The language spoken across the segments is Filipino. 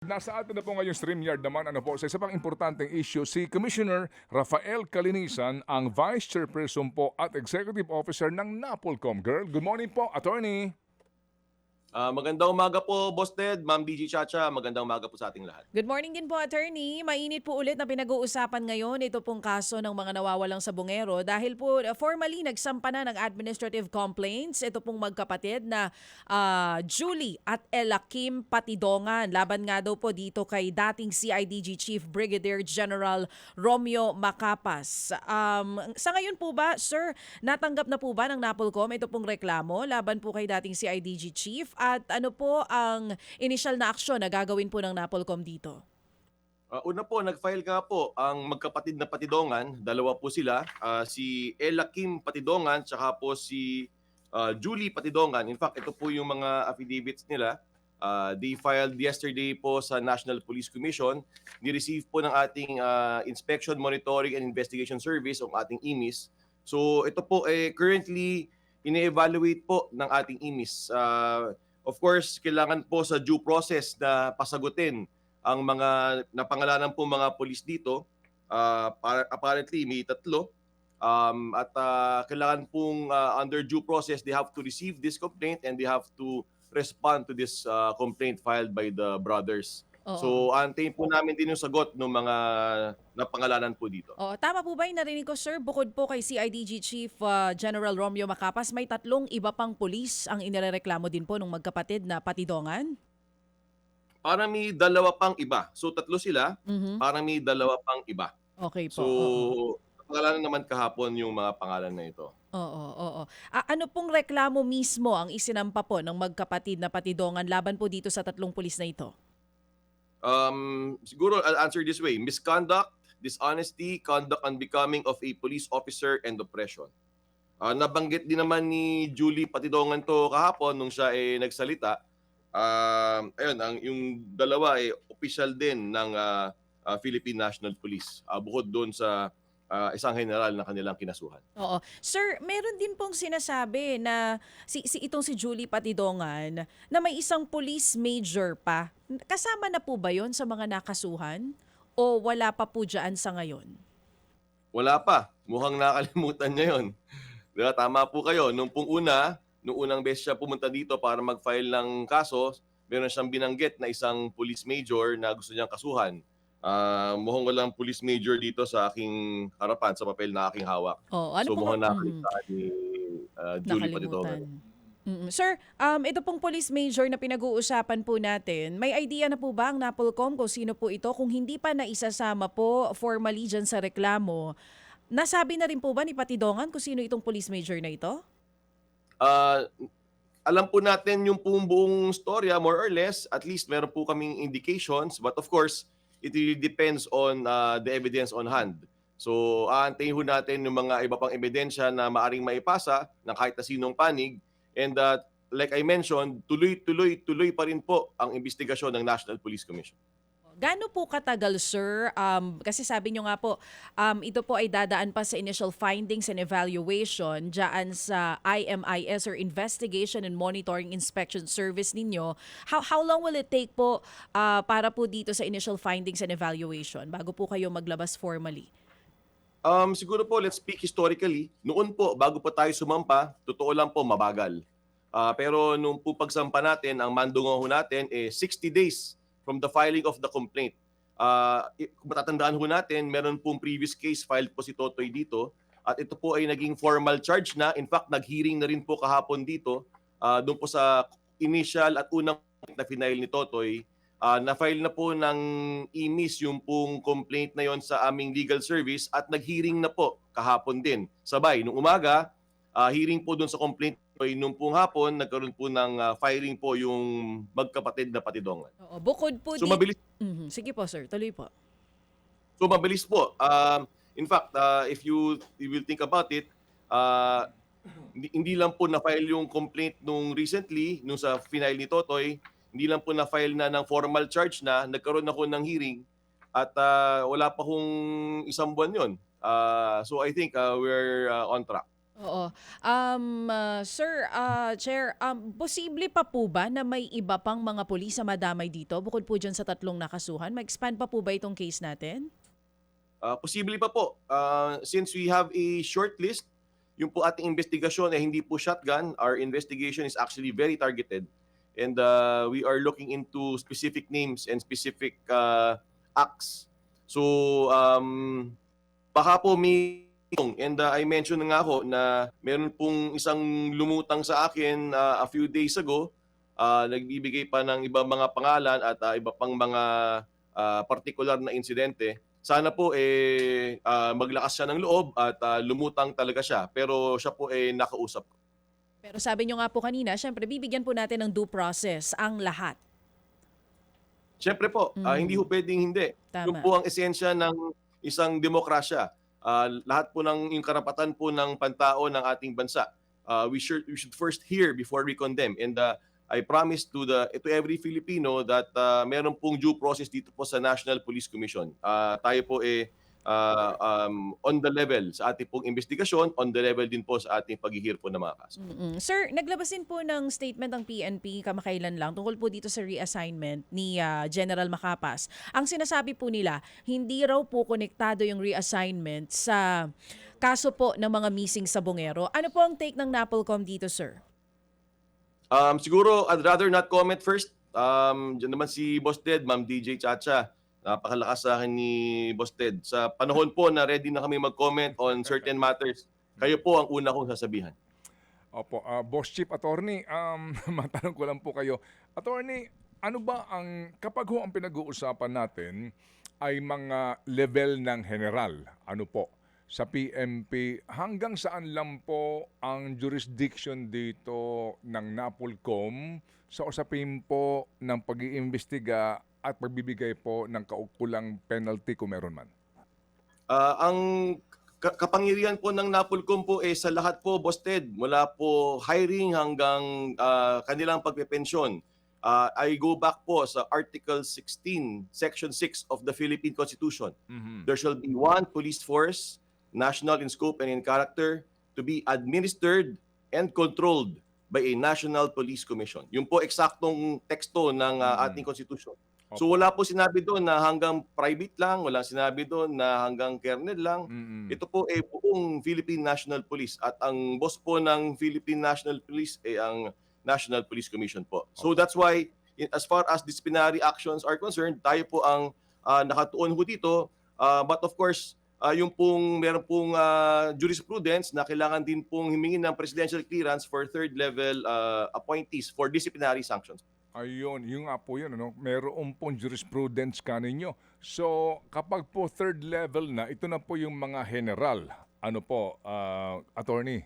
Nasa atin na po ngayon StreamYard naman ano po sa isa pang importanteng issue si Commissioner Rafael Kalinisan ang Vice Chairperson po at Executive Officer ng Napolcom. Girl, good morning po, attorney. Ah, magandang umaga po, Boss Ted, Ma'am DG Chacha. Magandang umaga po sa ating lahat. Good morning din po, attorney. Mainit po ulit na pinag-uusapan ngayon ito pong kaso ng mga nawawalang sabungero dahil po uh, formally nagsampa na ng administrative complaints ito pong magkapatid na ah, Julie at Ella Kim Patidongan. Laban nga daw po dito kay dating CIDG Chief Brigadier General Romeo Macapas. Um, sa ngayon po ba, sir, natanggap na po ba ng Napolcom ito pong reklamo laban po kay dating CIDG Chief? At ano po ang initial na aksyon na gagawin po ng Napolcom dito? Ah, una po, nag-file nga po ang magkapatid na Patidongan. Dalawa po sila. Ah, si Ella Kim Patidongan, tsaka po si ah, Julie Patidongan. In fact, ito po yung mga affidavits nila. Ah, they filed yesterday po sa National Police Commission. Ni-receive po ng ating ah, Inspection, Monitoring and Investigation Service, ang ating IMIS. So ito po eh, currently ine-evaluate po ng ating IMIS. Ah, of course, kailangan po sa due process na pasagutin ang mga napangalanan po mga polis dito. Para- apparently, may tatlo. Um, at ah, kailangan pong ah, under due process, they have to receive this complaint and they have to respond to this ah, complaint filed by the brothers. Oo. So, antayin po namin din yung sagot ng mga napangalanan po dito. Oo, tama po ba yung narinig ko, sir? Bukod po kay CIDG Chief uh, General Romeo Macapas, may tatlong iba pang pulis ang inireklamo din po ng magkapatid na patidongan? Parang may dalawa pang iba. So, tatlo sila, Mhm. parang may dalawa pang iba. Okay po. So, oo. pangalanan naman kahapon yung mga pangalan na ito. Oo, oo. Ah, ano pong reklamo mismo ang isinampa po ng magkapatid na patidongan laban po dito sa tatlong pulis na ito? Um, siguro I'll answer this way. Misconduct, dishonesty, conduct unbecoming of a police officer, and oppression. Ah, nabanggit din naman ni Julie Patidongan to kahapon nung siya ay nagsalita. Um, ayun, ang, yung dalawa ay official din ng ah, ah, Philippine National Police. Ah, bukod doon sa ah, isang general na kanilang kinasuhan. Oo. Sir, meron din pong sinasabi na si, si itong si Julie Patidongan na may isang police major pa. Kasama na po ba yon sa mga nakasuhan? O wala pa po dyan sa ngayon? Wala pa. Mukhang nakalimutan niya yun. Diba? Tama po kayo. Nung pong una, nung unang beses siya pumunta dito para mag-file ng kaso, meron siyang binanggit na isang police major na gusto niyang kasuhan. Ah, mukhang walang police major dito sa aking harapan, sa papel na aking hawak. Oh, ano so mukhang Mhm. nakita ni ah, Julie Patidongan. Nakalimutan. Mm, Sir, um, ito pong police major na pinag-uusapan po natin, may idea na po ba ang Napolcom kung sino po ito? Kung hindi pa naisasama po formally dyan sa reklamo, nasabi na rin po ba ni Patidongan kung sino itong police major na ito? Ah, alam po natin yung buong storya, more or less. At least meron po kaming indications. But of course, it really depends on ah, the evidence on hand. So, aantayin ho natin yung mga iba pang ebidensya na maaring maipasa ng kahit na sinong panig. And uh, like I mentioned, tuloy-tuloy tuloy pa rin po ang investigasyon ng National Police Commission. Gaano po katagal, sir? Um, kasi sabi nyo nga po, um, ito po ay dadaan pa sa initial findings and evaluation dyan sa IMIS or Investigation and Monitoring Inspection Service ninyo. How, how long will it take po uh, para po dito sa initial findings and evaluation bago po kayo maglabas formally? Um, siguro po, let's speak historically. Noon po, bago pa tayo sumampa, totoo lang po, mabagal. Ah, pero nung po pagsampa natin, ang mandungo natin, eh, 60 days from the filing of the complaint. Kung matatandaan ho natin, meron pong previous case filed po si Totoy dito. At ito po ay naging formal charge na. In fact, nag-hearing na rin po kahapon dito. ah, doon po sa initial at unang na final ni Totoy. Ah, na-file na po ng IMIS yung pong complaint na yon sa aming legal service at nag-hearing na po kahapon din. Sabay, nung umaga, ah, hearing po doon sa complaint ay nung pong hapon, nagkaroon po ng ah, filing po yung magkapatid na patidongan. Oo, bukod po So di- mabilis, Mhm. Sige po, sir. Tuloy po. so mabilis po. Um, in fact, ah, if you, you will think about it, ah, hindi, hindi lang po na-file yung complaint nung recently, nung sa final ni Totoy, hindi lang po na-file na ng formal charge na, nagkaroon ako ng hearing at ah, wala pa kong isang buwan yon. Ah, so I think ah, we're ah, on track. Oo. Um, ah, sir, ah, Chair, um, posible pa po ba na may iba pang mga pulis na madamay dito bukod po dyan sa tatlong nakasuhan? Ma-expand pa po ba itong case natin? Ah, posible pa po. Ah, since we have a short list, yung po ating investigasyon ay hindi po shotgun. Our investigation is actually very targeted. And uh, we are looking into specific names and specific uh, acts. So, um, baka po may and uh, I mentioned na nga ho na meron pong isang lumutang sa akin uh, a few days ago uh, nagbibigay pa ng ibang mga pangalan at uh, iba pang mga uh, particular na insidente sana po eh ah, maglakas siya ng loob at ah, lumutang talaga siya pero siya po eh nakausap ko. Pero sabi nyo nga po kanina, syempre bibigyan po natin ng due process ang lahat. Siyempre po, ah, Mm. hindi ho pwedeng hindi. Tama. po ang esensya ng isang demokrasya. Ah, lahat po ng yung karapatan po ng pantao ng ating bansa. Ah, we should we should first hear before we condemn. And ah, I promise to the to every Filipino that ah, meron pong due process dito po sa National Police Commission. Ah, tayo po eh ah, um, on the level sa ating pong investigasyon, on the level din po sa ating paghihir po ng mga kaso. Mm-mm. Sir, naglabas din po ng statement ng PNP kamakailan lang tungkol po dito sa reassignment ni ah, General Macapas. Ang sinasabi po nila, hindi raw po konektado yung reassignment sa kaso po ng mga missing sa Bungero. Ano po ang take ng NAPOLCOM dito, sir? Um, siguro, I'd rather not comment first. Um, dyan naman si Boss Ted, Ma'am DJ Chacha. Napakalakas sa akin ni Boss Ted. Sa panahon po na ready na kami mag-comment on certain matters, kayo po ang una kong sasabihan. Opo, ah, Boss Chief Attorney, um, matanong ko lang po kayo. Attorney, ano ba ang, kapag ho ang pinag-uusapan natin ay mga level ng general, ano po, sa PMP, hanggang saan lang po ang jurisdiction dito ng NAPOLCOM sa usapin po ng pag-iimbestiga at pagbibigay po ng kaukulang penalty kung meron man? Ah, ang ka- kapangyarihan po ng NAPOLCOM po eh sa lahat po, Boss Ted, mula po hiring hanggang ah, kanilang pagpepensyon. Ah, I go back po sa Article 16, Section 6 of the Philippine Constitution. Mhm. there shall be one police force, national in scope and in character, to be administered and controlled by a national police commission. Yung po eksaktong teksto ng uh, Mm. ating constitution. So wala po sinabi doon na hanggang private lang, wala sinabi doon na hanggang kernel lang. Mm-mm. Ito po ay buong Philippine National Police at ang boss po ng Philippine National Police ay ang National Police Commission po. So that's why in- as far as disciplinary actions are concerned, tayo po ang ah, nakatuon ho dito. Ah, but of course, ah, yung pong meron pong ah, jurisprudence na kailangan din pong himingin ng presidential clearance for third level ah, appointees for disciplinary sanctions. Ayun, yung nga po yun, ano, meron pong jurisprudence ka ninyo. So, kapag po third level na, ito na po yung mga general. Ano po, ah, attorney?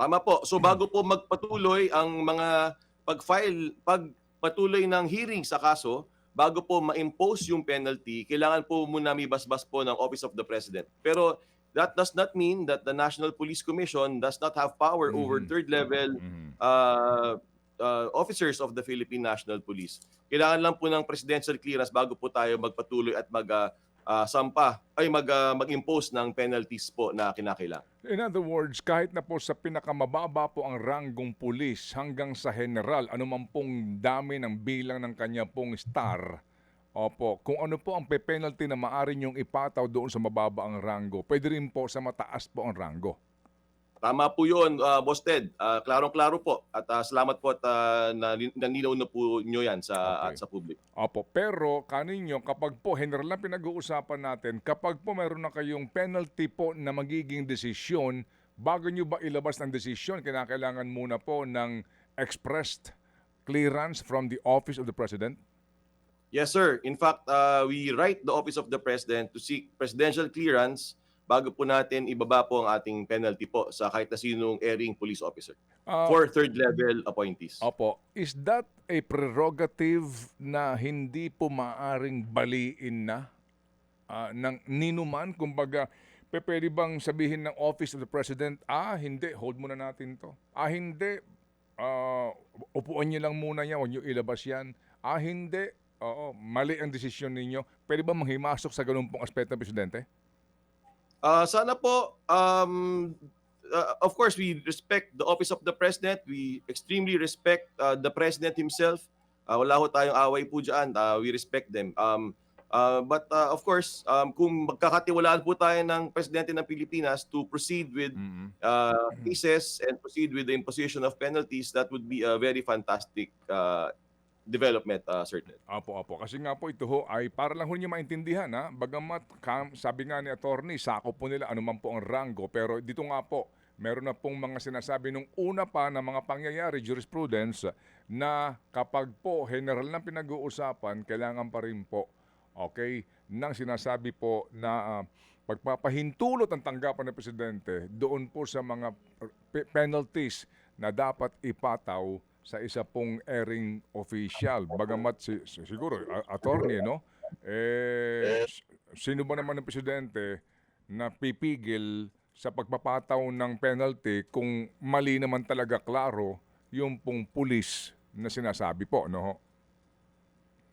Tama po. So bago po magpatuloy ang mga pag-file, pagpatuloy ng hearing sa kaso, bago po ma-impose yung penalty, kailangan po muna may basbas po ng Office of the President. Pero that does not mean that the National Police Commission does not have power over Mhm. third level Mhm. uh, uh, officers of the Philippine National Police. Kailangan lang po ng presidential clearance bago po tayo magpatuloy at mag uh, uh, sampa ay mag uh, mag-impose ng penalties po na kinakailangan. In other words, kahit na po sa pinakamababa po ang ranggong pulis hanggang sa general, anuman pong dami ng bilang ng kanya pong star, Opo, kung ano po ang pe-penalty na maaari niyong ipataw doon sa mababa ang ranggo, pwede rin po sa mataas po ang ranggo. Tama po yun, uh, Boss Ted. Uh, klarong-klaro po. At uh, salamat po at uh, naninaw na po nyo yan sa, Okay. at sa public. Opo, pero kaninyo, kapag po, general lang pinag-uusapan natin, kapag po meron na kayong penalty po na magiging desisyon, bago nyo ba ilabas ng desisyon, kinakailangan muna po ng expressed clearance from the Office of the President? Yes, sir. In fact, uh, we write the Office of the President to seek presidential clearance bago po natin ibaba po ang ating penalty po sa kahit na sinong erring police officer Ah, for third level appointees. Opo, is that a prerogative na hindi po maaring baliin na ah, ng ninuman? Kumbaga, pwede bang sabihin ng Office of the President, ah, hindi, hold muna natin to. Ah, hindi, ah, upuan niyo lang muna yan, huwag niyo ilabas yan. Ah, hindi, oo, mali ang desisyon ninyo. Pwede ba manghimasok sa ganun pong aspeto ng Presidente? Ah, sana po um, uh, of course, we respect the office of the president. We extremely respect uh, the president himself. Uh, wala ho tayong away po dyan. Uh, we respect them. Um, uh, but uh, of course, um, kung magkakatiwalaan po tayo ng presidente ng Pilipinas to proceed with Mm-mm. uh, cases and proceed with the imposition of penalties, that would be a very fantastic uh, development, uh, certainly. Apo, apo. Kasi nga po ito ho ay para lang ho niyo maintindihan ha. Bagamat kam, sabi nga ni attorney, sakop po nila anuman po ang rango. Pero dito nga po, meron na pong mga sinasabi nung una pa na mga pangyayari, jurisprudence, na kapag po general ng pinag-uusapan, kailangan pa rin po, okay, nang sinasabi po na ah, pagpapahintulot ang tanggapan ng presidente doon po sa mga pe- penalties na dapat ipataw sa isa pong airing official. Bagamat si, si- siguro, attorney, no? Eh, sino ba naman ng presidente na pipigil sa pagpapataw ng penalty kung mali naman talaga klaro yung pong pulis na sinasabi po, no?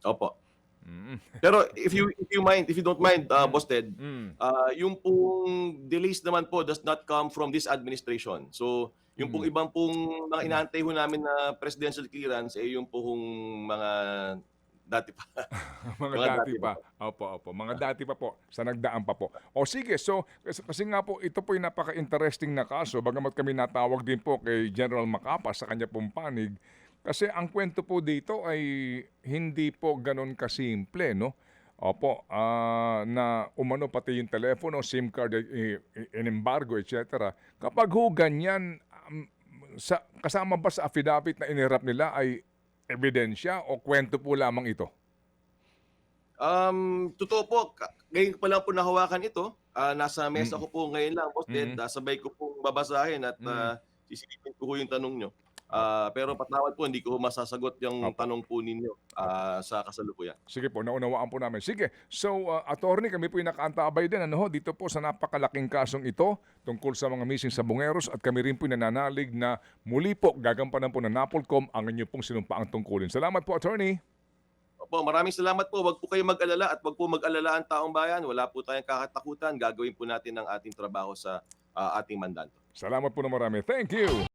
Opo. Mm. Pero if you if you mind, if you don't mind, uh, Boss Ted, Mm. uh, yung pong delays naman po does not come from this administration. So, yung pong Mm. ibang pong mga inaantay ho namin na presidential clearance, eh yung pong mga dati pa. mga, Mga dati dati pa. Opo, opo. Mga dati pa po. Sa nagdaan pa po. O sige, so kasi, kasi nga po, ito po yung napaka-interesting na kaso. Bagamat kami natawag din po kay General Macapa sa kanya pong panig. Kasi ang kwento po dito ay hindi po ganun kasimple, no? Opo, ah, na umano pati yung telepono, SIM card, eh, eh, in-embargo, etc. Kapag ho ganyan, um, sa, kasama ba sa affidavit na inirap nila ay ebidensya o kwento po lamang ito? Um, totoo po, ngayon ko pa lang po nahawakan ito. Ah, nasa mesa Mm. ko po ngayon lang, Boss Ted. Mm. Ah, sabay ko pong babasahin at Mm. ah, sisilipin ko po yung tanong nyo. Ah, pero patawad po, hindi ko masasagot yung Opo. tanong po ninyo ah, sa kasalukuyan. Sige po, naunawaan po namin. Sige, so uh, attorney, kami po yung nakaantabay din ano, ho, dito po sa napakalaking kasong ito tungkol sa mga missing sa Bungeros at kami rin po yung nananalig na muli po gagampanan po ng Napolcom ang inyo pong sinumpaang tungkulin. Salamat po, attorney. Opo, maraming salamat po. Huwag po kayo mag-alala at huwag po mag-alala ang taong bayan. Wala po tayong kakatakutan. Gagawin po natin ang ating trabaho sa ah, ating mandato. Salamat po na marami. Thank you.